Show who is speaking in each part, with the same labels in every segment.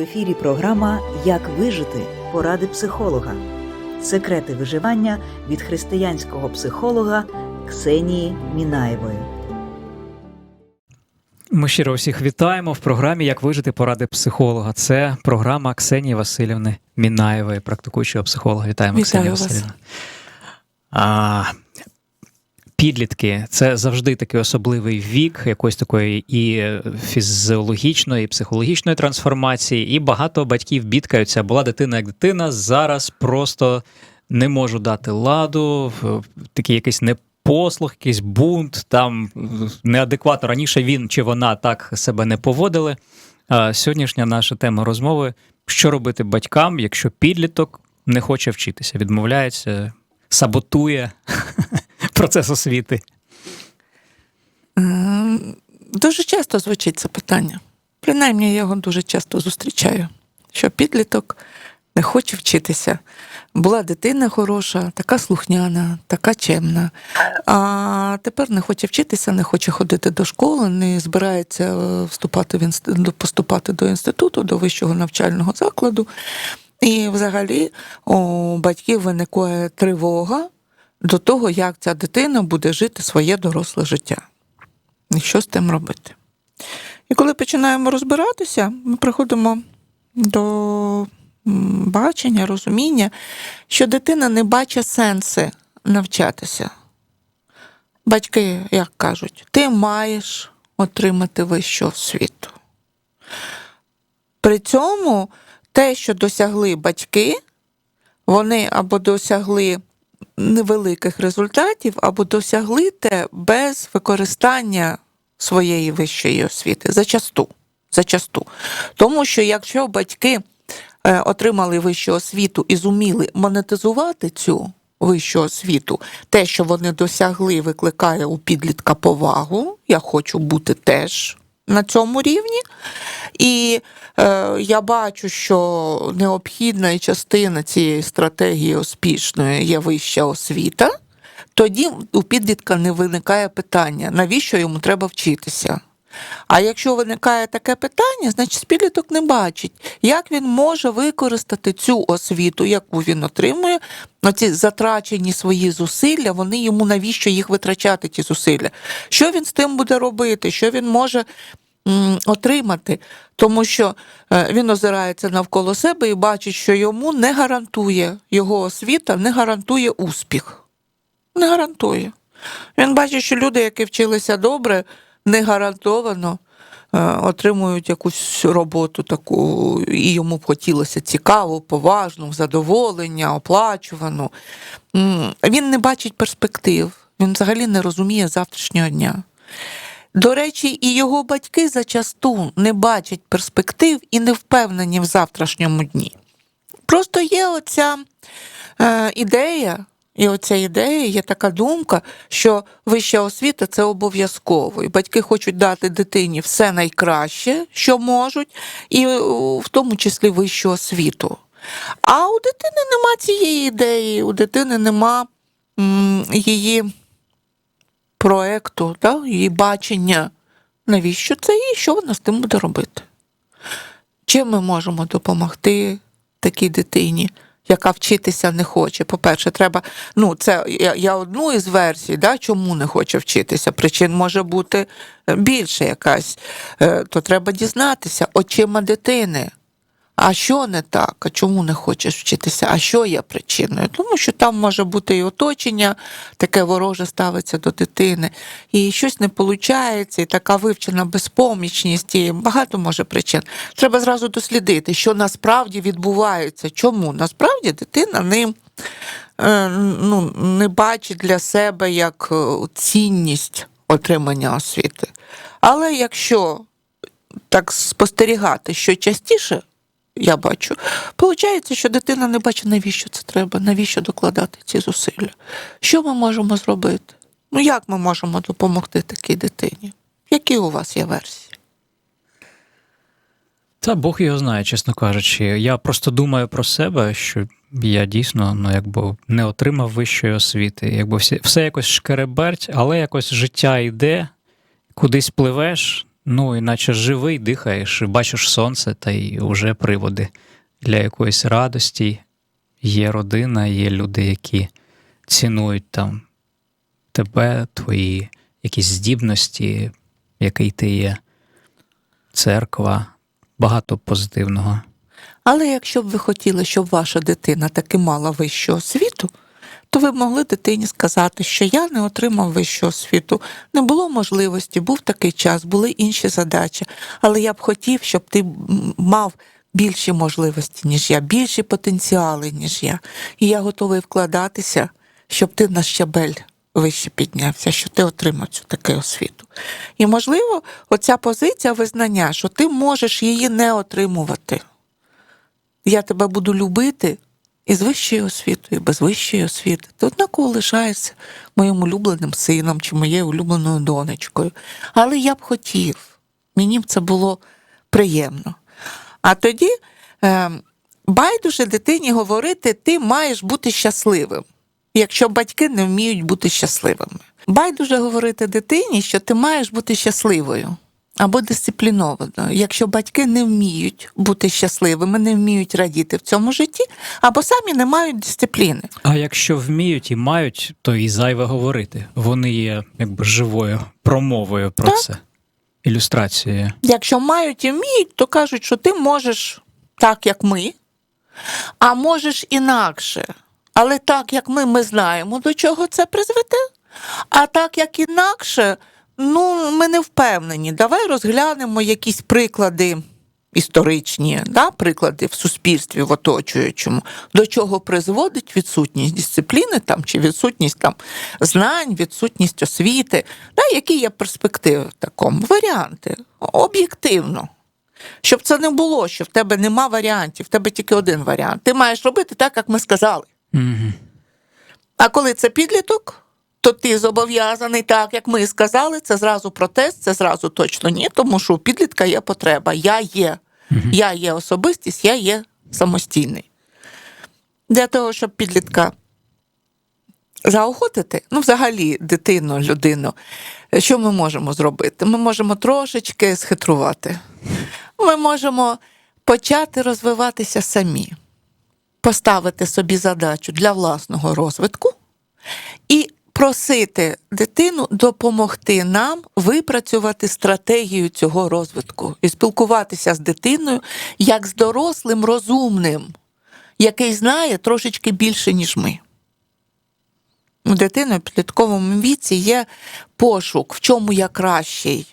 Speaker 1: В ефірі програма Як вижити поради психолога. Секрети виживання від християнського психолога Ксенії Мінаєвої.
Speaker 2: Ми щиро всіх вітаємо в програмі Як вижити поради психолога. Це програма Ксенії Васильівни Мінаєвої, практикуючого психолога. Вітаємо,
Speaker 3: Вітаю
Speaker 2: Ксенія
Speaker 3: вас.
Speaker 2: Васильівна. А, підлітки це завжди такий особливий вік, якоїсь такої і фізіологічної, і психологічної трансформації. І багато батьків бідкаються. Була дитина як дитина, зараз просто не можу дати ладу, такий якийсь непослух, якийсь бунт, там неадекватно раніше він чи вона так себе не поводили. А сьогоднішня наша тема розмови: що робити батькам, якщо підліток не хоче вчитися, відмовляється, саботує процес освіти.
Speaker 3: Ем, Дуже часто звучить це питання. Принаймні, я його дуже часто зустрічаю, що підліток не хоче вчитися. Була дитина хороша, така слухняна, така чемна. А тепер не хоче вчитися, не хоче ходити до школи, не збирається е, вступати в інст... поступати до інституту, до вищого навчального закладу. І взагалі у батьків виникає тривога до того, як ця дитина буде жити своє доросле життя. І що з тим робити? І коли починаємо розбиратися, ми приходимо до бачення, розуміння, що дитина не бачить сенси навчатися. Батьки, як кажуть, ти маєш отримати вищу освіту. При цьому те, що досягли батьки, вони або досягли невеликих результатів, або досягли те без використання своєї вищої освіти. Зачасту. Зачасту. Тому що якщо батьки е, отримали вищу освіту і зуміли монетизувати цю вищу освіту, те, що вони досягли, викликає у підлітка повагу. Я хочу бути теж на цьому рівні. І е, я бачу, що необхідна частина цієї стратегії успішної є вища освіта. Тоді у підлітка не виникає питання, навіщо йому треба вчитися. А якщо виникає таке питання, значить підліток не бачить, як він може використати цю освіту, яку він отримує, оці затрачені свої зусилля, вони йому навіщо їх витрачати, ті зусилля? Що він з тим буде робити? Що він може отримати? Тому що е, він озирається навколо себе і бачить, що йому не гарантує його освіта, не гарантує успіх. Не гарантує. Він бачить, що люди, які вчилися добре, не гарантовано е, отримують якусь роботу таку, і йому б хотілося цікаву, поважну, задоволення, оплачувану. Він не бачить перспектив, він взагалі не розуміє завтрашнього дня. До речі, і його батьки зачасту не бачать перспектив і не впевнені в завтрашньому дні. Просто є оця е, ідея, і оця ідея, є така думка, що вища освіта це обов'язково. І батьки хочуть дати дитині все найкраще, що можуть, і е, в тому числі вищу освіту. А у дитини нема цієї ідеї, у дитини нема м, її проекту, да, її бачення. Навіщо це і що вона з тим буде робити? Чим ми можемо допомогти такій дитині, яка вчитися не хоче? По-перше, треба, ну, це я, я одну із версій, да, чому не хоче вчитися. Причин може бути е, більше якась. Е, То треба дізнатися очима дитини. А що не так? А чому не хочеш вчитися? А що є причиною? Тому що там може бути і оточення, таке вороже ставиться до дитини, і щось не виходить, і така вивчена безпомічність, і багато може причин. Треба зразу дослідити, що насправді відбувається. Чому? Насправді дитина не, е, ну, не бачить для себе як е, цінність отримання освіти. Але якщо так спостерігати, що частіше я бачу, виходить, що дитина не бачить, навіщо це треба, навіщо докладати ці зусилля. Що ми можемо зробити? Ну як ми можемо допомогти такій дитині? Які у вас є версії?
Speaker 2: Та Бог його знає, чесно кажучи. Я просто думаю про себе, що я дійсно ну, якби не отримав вищої освіти. Якби все, все якось шкереберть, але якось життя йде, кудись пливеш, Ну, іначе живий, дихаєш, бачиш сонце, та й уже приводи для якоїсь радості. Є родина, є люди, які цінують там тебе, твої якісь здібності, який ти є, церква, багато позитивного.
Speaker 3: Але якщо б ви хотіли, щоб ваша дитина таки мала вищу освіту, то ви б могли дитині сказати, що я не отримав вищу освіту, не було можливості, був такий час, були інші задачі. Але я б хотів, щоб ти мав більші можливості, ніж я, більші потенціали, ніж я. І я готовий вкладатися, щоб ти на щабель вище піднявся, що ти отримав цю таку освіту. І, можливо, оця позиція визнання, що ти можеш її не отримувати я тебе буду любити і з вищою освітою, без вищої освіти. Ти однаково лишаєшся моїм улюбленим сином чи моєю улюбленою донечкою. Але я б хотів, мені б це було приємно. А тоді е, байдуже дитині говорити, ти маєш бути щасливим, якщо батьки не вміють бути щасливими. Байдуже говорити дитині, що ти маєш бути щасливою або дисциплінованою, якщо батьки не вміють бути щасливими, не вміють радіти в цьому житті, або самі не мають дисципліни.
Speaker 2: А якщо вміють і мають, то і зайве говорити. Вони є якби живою промовою про
Speaker 3: Так.
Speaker 2: це, ілюстрацією.
Speaker 3: Якщо мають і вміють, то кажуть, що ти можеш так, як ми, а можеш інакше. Але так, як ми, ми знаємо, до чого це призведе. А так, як інакше, ну, ми не впевнені. Давай розглянемо якісь приклади історичні, да, приклади в суспільстві, в оточуючому, до чого призводить відсутність дисципліни там, чи відсутність там, знань, відсутність освіти. Да, які є перспективи в такому? Варіанти. Об'єктивно. Щоб це не було, що в тебе нема варіантів, в тебе тільки один варіант. Ти маєш робити так, як ми сказали.
Speaker 2: Угу.
Speaker 3: А коли це підліток, то ти зобов'язаний так, як ми сказали, це зразу протест, це зразу точно ні, тому що у підлітка є потреба. Я є. Я є особистість, я є самостійний. Для того, щоб підлітка заохотити, ну, взагалі, дитину, людину, що ми можемо зробити? Ми можемо трошечки схитрувати. Ми можемо почати розвиватися самі, поставити собі задачу для власного розвитку просити дитину допомогти нам випрацювати стратегію цього розвитку і спілкуватися з дитиною як з дорослим розумним, який знає трошечки більше, ніж ми. У дитини в підлітковому віці є пошук, в чому я кращий.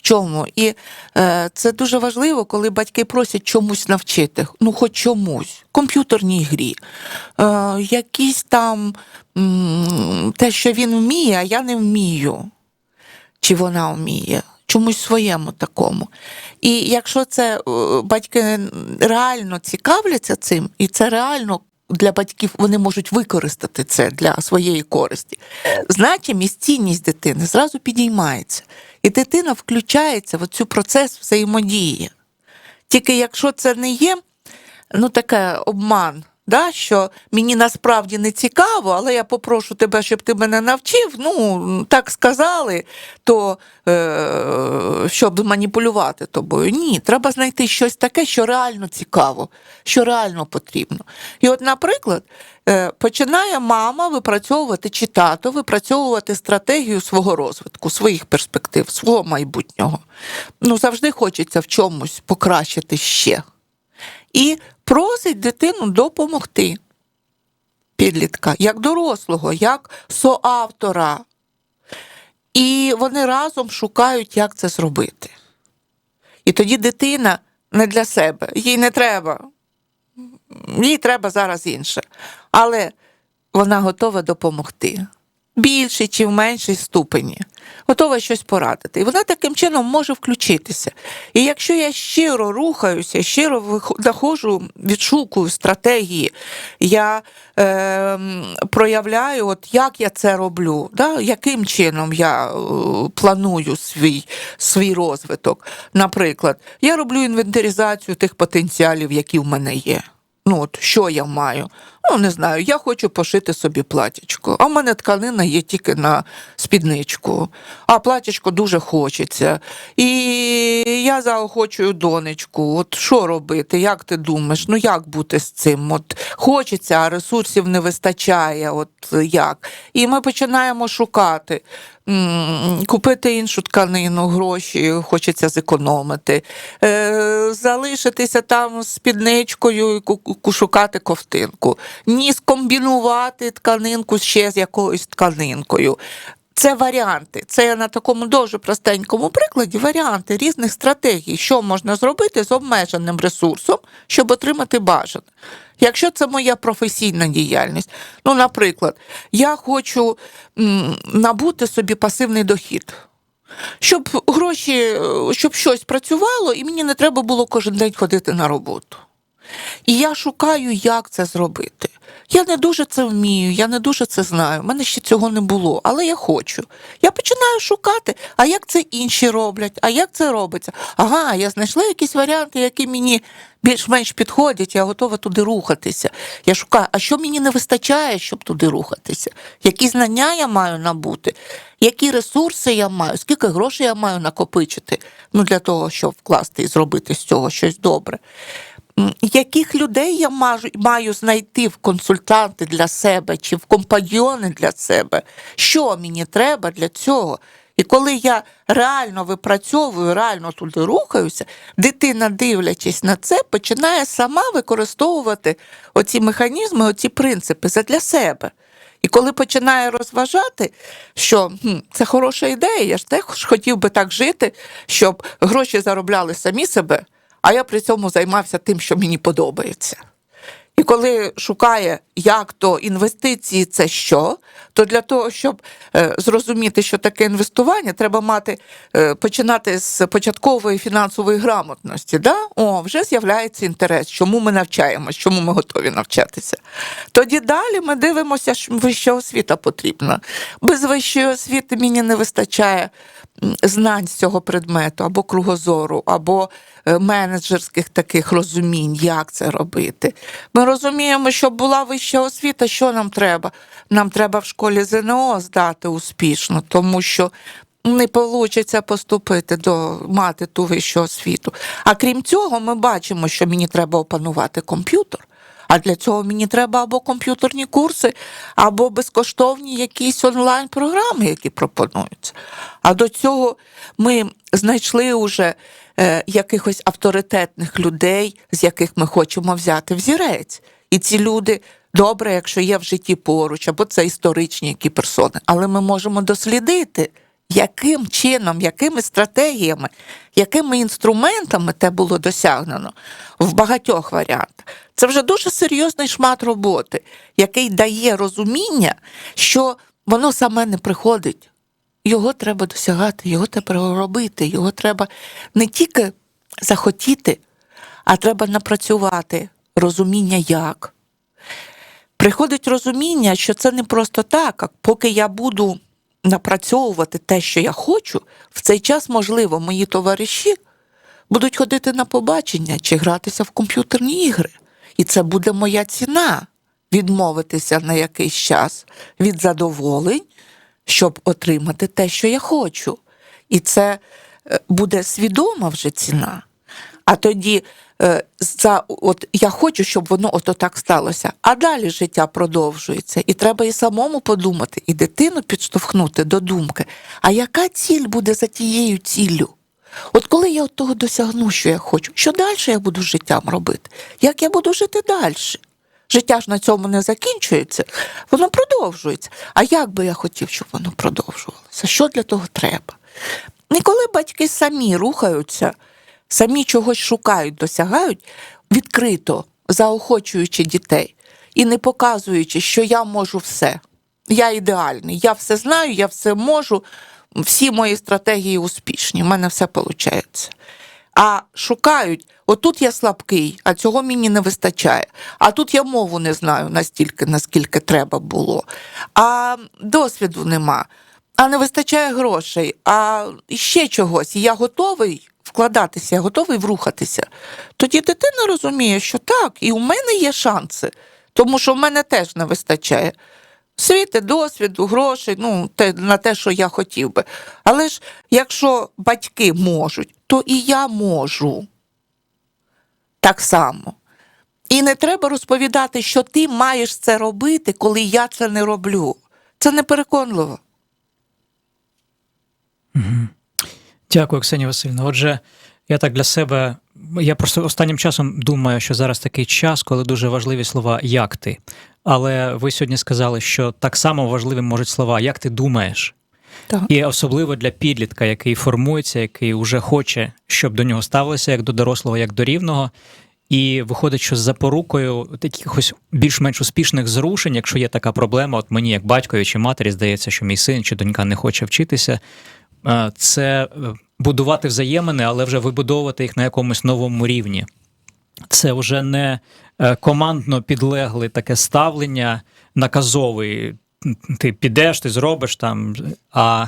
Speaker 3: Чому? І е, це дуже важливо, коли батьки просять чомусь навчити, ну хоч чомусь, комп'ютерній грі, е, якісь там м, те, що він вміє, а я не вмію. Чи вона вміє, чомусь своєму такому. І якщо це е, батьки реально цікавляться цим, і це реально для батьків вони можуть використати це для своєї користі, значимість, цінність дитини зразу підіймається. І дитина включається в цю процес взаємодії. Тільки якщо це не є ну, таке обман, да, що мені насправді не цікаво, але я попрошу тебе, щоб ти мене навчив. Ну, так сказали, то е, щоб маніпулювати тобою. Ні, треба знайти щось таке, що реально цікаво, що реально потрібно. І от, наприклад, е, починає мама випрацьовувати чи тато випрацьовувати стратегію свого розвитку, своїх перспектив, свого майбутнього. Ну, завжди хочеться в чомусь покращити ще і просить дитину допомогти підлітка, як дорослого, як соавтора. І вони разом шукають, як це зробити. І тоді дитина не для себе, їй не треба. Їй треба зараз інше. Але вона готова допомогти. Більшій чи в меншій ступені, готова щось порадити. І вона таким чином може включитися. І якщо я щиро рухаюся, щиро знаходжу, відшукую стратегії, я е, проявляю, от як я це роблю, да? яким чином я е, планую свій, свій розвиток. Наприклад, я роблю інвентаризацію тих потенціалів, які в мене є. Ну, от що я маю? Ну, не знаю, я хочу пошити собі платічко, а в мене тканина є тільки на спідничку, а платічко дуже хочеться. І я заохочую донечку. От що робити? Як ти думаєш? Ну як бути з цим? От хочеться, а ресурсів не вистачає. От як? І ми починаємо шукати. Купити іншу тканину, гроші хочеться зекономити, е, залишитися там з спідничкою і шукати ковтинку, ні скомбінувати тканинку ще з якоюсь тканинкою. Це варіанти. Це на такому дуже простенькому прикладі варіанти різних стратегій, що можна зробити з обмеженим ресурсом, щоб отримати бажане. Якщо це моя професійна діяльність, ну, наприклад, я хочу набути собі пасивний дохід. Щоб гроші, е, щоб щось працювало, і мені не треба було кожен день ходити на роботу. І я шукаю, як це зробити. Я не дуже це вмію, я не дуже це знаю. У мене ще цього не було, але я хочу. Я починаю шукати, а як це інші роблять, а як це робиться. Ага, я знайшла якісь варіанти, які мені більш-менш підходять, я готова туди рухатися. Я шукаю, а що мені не вистачає, щоб туди рухатися? Які знання я маю набути, які ресурси я маю, скільки грошей я маю накопичити ну, для того, щоб вкласти і зробити з цього щось добре. Яких людей я маю, маю знайти в консультанти для себе чи в компаньйони для себе? Що мені треба для цього? І коли я реально випрацьовую, реально туди рухаюся, дитина, дивлячись на це, починає сама використовувати оці механізми, оці принципи задля себе. І коли починає розважати, що хм, це хороша ідея, я ж теж хотів би так жити, щоб гроші заробляли самі себе, а я при цьому займався тим, що мені подобається. І коли шукає, як то інвестиції це що, то для того, щоб е, зрозуміти, що таке інвестування, треба мати е, починати з початкової фінансової грамотності. Да? О, вже з'являється інтерес, чому ми навчаємось, чому ми готові навчатися. Тоді далі ми дивимося, що вища освіта потрібна. Без вищої освіти мені не вистачає знань з цього предмету, або кругозору, або е, менеджерських таких розумінь, як це робити. Ми розуміємо, щоб була вища освіта, що нам треба? Нам треба в школі ЗНО здати успішно, тому що не вийде поступити до мати ту вищу освіту. А крім цього, ми бачимо, що мені треба опанувати комп'ютер. А для цього мені треба або комп'ютерні курси, або безкоштовні якісь онлайн-програми, які пропонуються. А до цього ми знайшли уже е, якихось авторитетних людей, з яких ми хочемо взяти взірець. І ці люди добре, якщо є в житті поруч, або це історичні які персони, але ми можемо дослідити. Яким чином, якими стратегіями, якими інструментами те було досягнено в багатьох варіантах. Це вже дуже серйозний шмат роботи, який дає розуміння, що воно саме не приходить. Його треба досягати, його треба робити, його треба не тільки захотіти, а треба напрацювати розуміння як. Приходить розуміння, що це не просто так, поки я буду напрацьовувати те, що я хочу, в цей час, можливо, мої товариші будуть ходити на побачення чи гратися в комп'ютерні ігри. І це буде моя ціна відмовитися на якийсь час від задоволень, щоб отримати те, що я хочу. І це е, буде свідома вже ціна. А тоді за, от, я хочу, щоб воно ото так сталося. А далі життя продовжується. І треба і самому подумати, і дитину підштовхнути до думки, а яка ціль буде за тією ціллю? От коли я от того досягну, що я хочу, що далі я буду з життям робити? Як я буду жити далі? Життя ж на цьому не закінчується, воно продовжується. А як би я хотів, щоб воно продовжувалося? Що для того треба? І коли батьки самі рухаються, самі чогось шукають, досягають, відкрито заохочуючи дітей і не показуючи, що я можу все. Я ідеальний, я все знаю, я все можу, всі мої стратегії успішні, в мене все виходить. А шукають, отут я слабкий, а цього мені не вистачає. А тут я мову не знаю настільки, наскільки треба було. А досвіду нема, а не вистачає грошей, а ще чогось. І я готовий вкладатися, я готовий врухатися, тоді дитина розуміє, що так, і у мене є шанси, тому що в мене теж не вистачає. Світи, досвіду, грошей, ну, те, на те, що я хотів би. Але ж якщо батьки можуть, то і я можу. Так само. І не треба розповідати, що ти маєш це робити, коли я це не роблю. Це непереконливо.
Speaker 2: Дякую, Ксенія Васильівна. Отже, я так для себе. Я просто останнім часом думаю, що зараз такий час, коли дуже важливі слова як ти. Але ви сьогодні сказали, що так само важливі можуть слова як ти думаєш.
Speaker 3: Так.
Speaker 2: І особливо для підлітка, який формується, який вже хоче, щоб до нього ставилося як до дорослого, як до рівного. І виходить, що з запорукою якихось більш-менш успішних зрушень, якщо є така проблема, от мені, як батькові чи матері, здається, що мій син чи донька не хоче вчитися, це е, будувати взаємини, але вже вибудовувати їх на якомусь новому рівні. Це вже не е, командно підлегле таке ставлення, наказовий. Ти підеш, ти зробиш там. А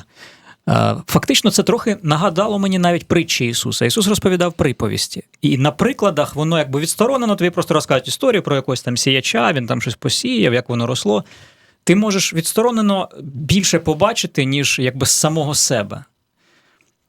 Speaker 2: е, фактично це трохи нагадало мені навіть притчі Ісуса. Ісус розповідав приповісті. І на прикладах воно якби відсторонено, тобі просто розказують історію про якогось там сіяча, він там щось посіяв, як воно росло. Ти можеш відсторонено більше побачити, ніж якби з самого себе.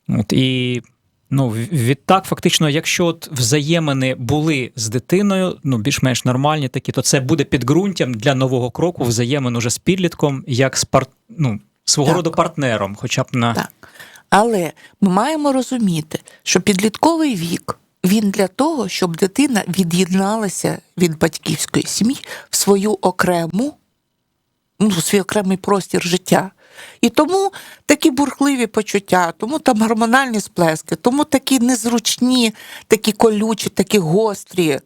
Speaker 2: От, і ну, відтак, фактично, якщо от взаємини були з дитиною, ну, більш-менш нормальні такі, то це буде підґрунтям для нового кроку взаємин уже з підлітком, як з пар... ну, свого
Speaker 3: Так.
Speaker 2: роду партнером, хоча б на
Speaker 3: Так. Але ми маємо розуміти, що підлітковий вік він для того, щоб дитина від'єдналася від батьківської сім'ї в свою окрему, ну, свій окремий простір життя. І тому такі бурхливі почуття, тому там гормональні сплески, тому такі незручні, такі колючі, такі гострі,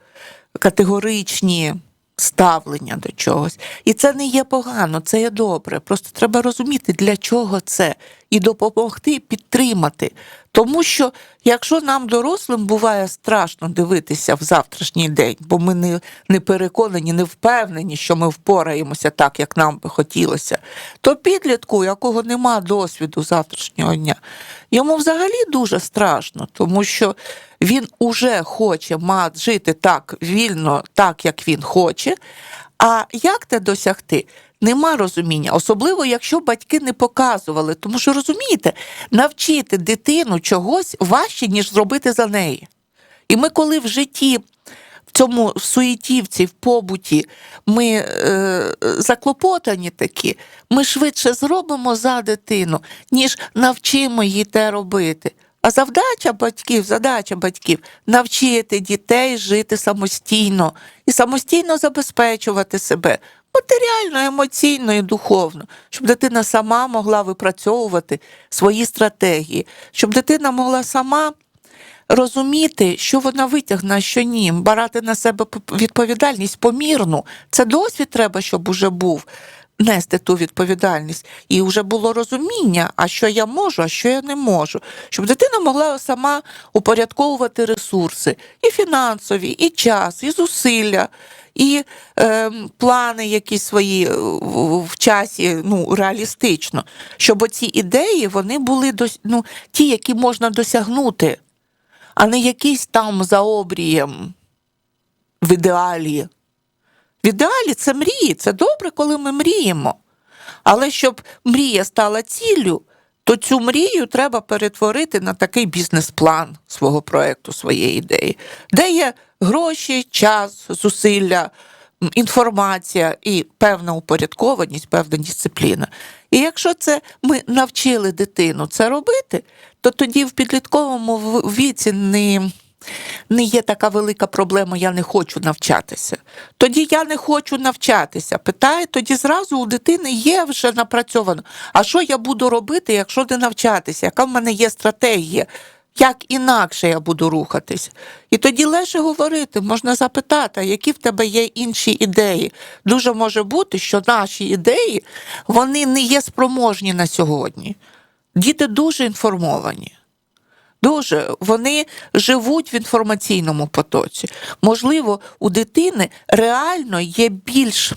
Speaker 3: категоричні ставлення до чогось. І це не є погано, це є добре. Просто треба розуміти, для чого це, і допомогти підтримати. Тому що якщо нам, дорослим, буває страшно дивитися в завтрашній день, бо ми не, не переконані, не впевнені, що ми впораємося так, як нам би хотілося, то підлітку, якого нема досвіду завтрашнього дня, йому взагалі дуже страшно, тому що він уже хоче жити так вільно, так як він хоче. А як це досягти? Нема розуміння, особливо якщо батьки не показували. Тому що розумієте, навчити дитину чогось важче, ніж зробити за неї. І ми, коли в житті, в цьому в суєтівці, в побуті, ми е, заклопотані такі, ми швидше зробимо за дитину, ніж навчимо її те робити. А завдача батьків, задача батьків навчити дітей жити самостійно і самостійно забезпечувати себе матеріально, емоційно і духовно, щоб дитина сама могла випрацьовувати свої стратегії, щоб дитина могла сама розуміти, що вона витягне, що ні, брати на себе відповідальність помірну. Це досвід треба, щоб уже був. Нести ту відповідальність, і вже було розуміння, а що я можу, а що я не можу, щоб дитина могла сама упорядковувати ресурси, і фінансові, і час, і зусилля, і е, плани якісь свої е, в, часі ну, реалістично, щоб оці ідеї вони були дос, ну, ті, які можна досягнути, а не якісь там за обрієм в ідеалі. В ідеалі це мрії, це добре, коли ми мріємо. Але щоб мрія стала ціллю, то цю мрію треба перетворити на такий бізнес-план свого проєкту, своєї ідеї, де є гроші, час, зусилля, інформація і певна упорядкованість, певна дисципліна. І якщо це ми навчили дитину це робити, то тоді в підлітковому віці не не є така велика проблема, я не хочу навчатися. Тоді я не хочу навчатися. Питає, тоді зразу у дитини є вже напрацьовано. А що я буду робити, якщо не навчатися? Яка в мене є стратегія? Як інакше я буду рухатись? І тоді легше говорити, можна запитати, які в тебе є інші ідеї. Дуже може бути, що наші ідеї вони не є спроможні на сьогодні. Діти дуже інформовані. Дуже вони живуть в інформаційному потоці. Можливо, у дитини реально є більш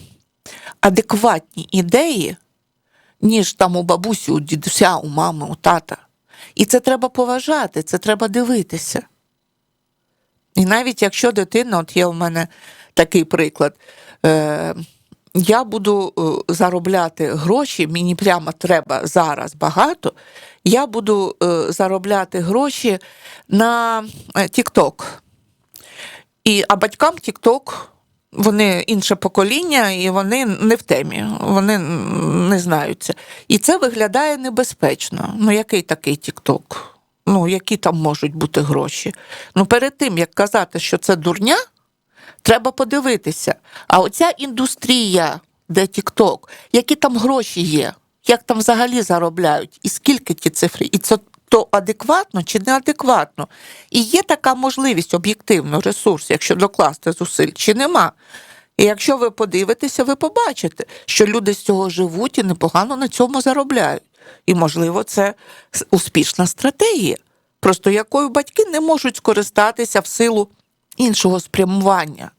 Speaker 3: адекватні ідеї, ніж там у бабусі, у дідуся, у мами, у тата. І це треба поважати, це треба дивитися. І навіть якщо дитина, от є у мене такий приклад, е, я буду е, заробляти гроші, мені прямо треба зараз багато, я буду е, заробляти гроші на е, TikTok. І, а батькам TikTok, вони інше покоління, і вони не в темі, вони не знаються. І це виглядає небезпечно. Ну, який такий TikTok? Ну, які там можуть бути гроші? Ну, перед тим, як казати, що це дурня, треба подивитися. А оця індустрія, де TikTok, які там гроші є, як там взагалі заробляють, і скільки ті цифри, і це то адекватно чи неадекватно. І є така можливість об'єктивно, ресурс, якщо докласти зусиль, чи нема. І якщо ви подивитеся, ви побачите, що люди з цього живуть і непогано на цьому заробляють. І, можливо, це успішна стратегія, просто якою батьки не можуть скористатися в силу іншого спрямування.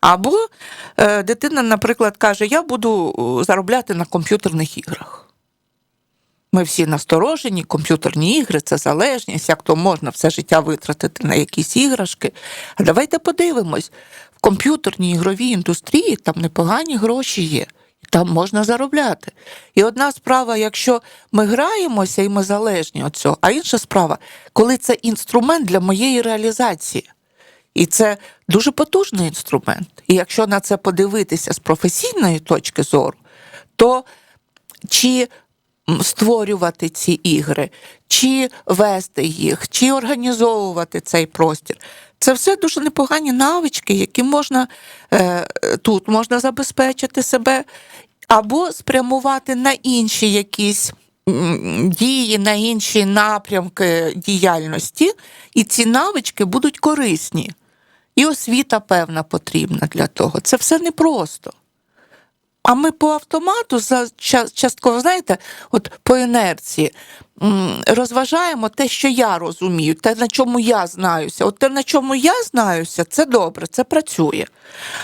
Speaker 3: Або е, дитина, наприклад, каже: Я буду е, заробляти на комп'ютерних іграх. Ми всі насторожені, комп'ютерні ігри це залежність, як то можна все життя витратити на якісь іграшки. А давайте подивимось, в комп'ютерній ігровій індустрії там непогані гроші є, там можна заробляти. І одна справа, якщо ми граємося і ми залежні від цього, а інша справа, коли це інструмент для моєї реалізації. І це дуже потужний інструмент. І якщо на це подивитися з професійної точки зору, то чи створювати ці ігри, чи вести їх, чи організовувати цей простір. Це все дуже непогані навички, які можна е, тут можна забезпечити себе, або спрямувати на інші якісь дії, на інші напрямки діяльності, і ці навички будуть корисні. І освіта певна потрібна для того. Це все непросто. А ми по автомату за ча- частково, знаєте, от по інерції розважаємо те, що я розумію, те, на чому я знаюся. От те, на чому я знаюся, це добре, це працює.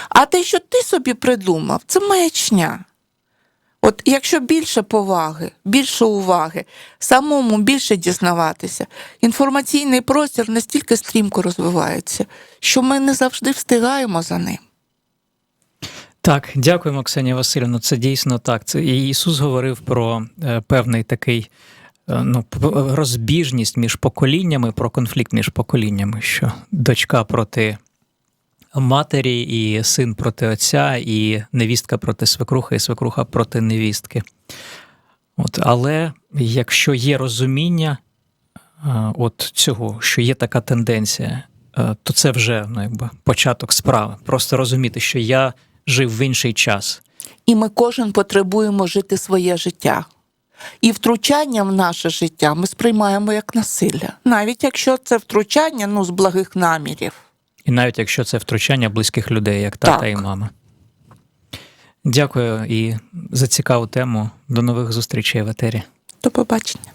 Speaker 3: А те, що ти собі придумав, це маячня. От якщо більше поваги, більше уваги, самому більше дізнаватися, інформаційний простір настільки стрімко розвивається, що ми не завжди встигаємо за ним.
Speaker 2: Так, дякуємо, Ксенія Васильівна. Це дійсно так. Це і Ісус говорив про е, певний такий е, ну, розбіжність між поколіннями, про конфлікт між поколіннями, що дочка проти матері, і син проти отця, і невістка проти свекрухи, і свекруха проти невістки. От, але якщо є розуміння е, от цього, що є така тенденція, е, то це вже ну, якби, початок справи. Просто розуміти, що я жив в інший час.
Speaker 3: І ми кожен потребуємо жити своє життя. І втручання в наше життя ми сприймаємо як насилля, навіть якщо це втручання ну, з благих намірів.
Speaker 2: І навіть якщо це втручання близьких людей, як тата
Speaker 3: Так.
Speaker 2: і мама. Дякую і за цікаву тему. До нових зустрічей в етері.
Speaker 3: До побачення.